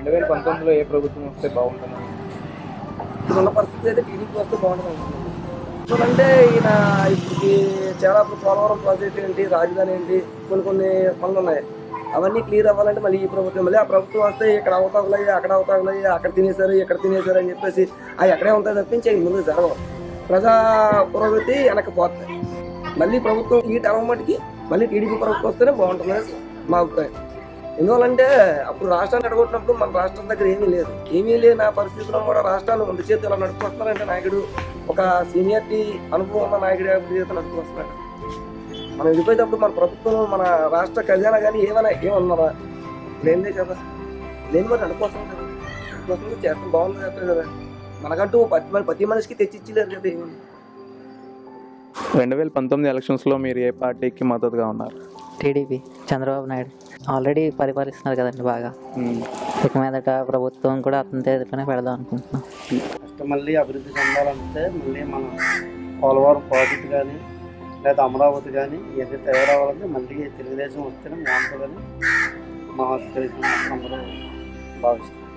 రెండు వేల పంతొమ్మిదిలో ఏ ప్రభుత్వం వస్తే బాగుంటుంది? ఇప్పుడున్న పరిస్థితి అయితే టీడీపీ వస్తే బాగుంటుంది. చూడంటే ఈయన ఇప్పటికి చాలా పోలవరం ప్రాజెక్ట్ ఏంటి రాజధాని ఏంటి కొన్ని కొన్ని పనులు ఉన్నాయి అవన్నీ క్లియర్ అవ్వాలంటే మళ్ళీ ఈ ప్రభుత్వం మళ్ళీ ఆ ప్రభుత్వం వస్తే ఇక్కడ అవతాగులయ్యి అక్కడ అవతాగులయ్యి అక్కడ తినేశారు ఇక్కడ తినేశారు అని చెప్పేసి అవి ఎక్కడే ఉంటాయి తప్పించి అవి ముందుకు జరగవు. ప్రజా పురోగతి వెనక్కి పోతాయి. మళ్ళీ ప్రభుత్వం ఈ టర్మ్ మటుకి మళ్ళీ టీడీపీ ప్రభుత్వం వస్తేనే బాగుంటుంది మా అభిప్రాయం. ఎందువల్లంటే అప్పుడు రాష్ట్రాన్ని అడగొట్టినప్పుడు మన రాష్ట్రం దగ్గర ఏమీ లేదు. ఏమీ లేని ఆ పరిస్థితుల్లో కూడా రాష్ట్రాన్ని రెండు చేతి ఇలా నడుపుకొస్తున్నారంటే నాయకుడు ఒక సీనియారిటీ అనుభవం ఉన్న నాయకుడు చేతులు నడుపుకొస్తున్నాడు. మనం వెళ్ళిపోయేటప్పుడు మన ప్రభుత్వం మన రాష్ట్ర ఖజానా కానీ ఏమైనా ఏమన్నారా? లేనిదే కదా. లేని మరి నడుపుకొస్తాం కదా. నడుపుకొస్తుంది చేస్తాం బాగుంది చెప్పలేదు కదా. మనకంటూ ప్రతి ప్రతి మనిషికి తెచ్చిచ్చలేరు కదా ఏమి. రెండు వేల పంతొమ్మిది ఎలక్షన్స్లో మీరు ఏ పార్టీకి మద్దతుగా ఉన్నారు? టీడీపీ చంద్రబాబు నాయుడు. ఆల్రెడీ పరిపాలిస్తున్నారు కదండి బాగా. ఇక మీదట ప్రభుత్వం కూడా అతని చేతిలోనే పెడదాం అనుకుంటున్నాం. ఫస్ట్ మళ్ళీ అభివృద్ధి చెందాలంటే మళ్ళీ మనం పోలవరం ప్రాజెక్ట్ కానీ లేదా అమరావతి కానీ ఏదైతే తయారవ్వాలంటే మళ్ళీ తెలుగుదేశం వస్తేనే బాగుంటుందని మా తెలిసిన అందరూ భావిస్తారు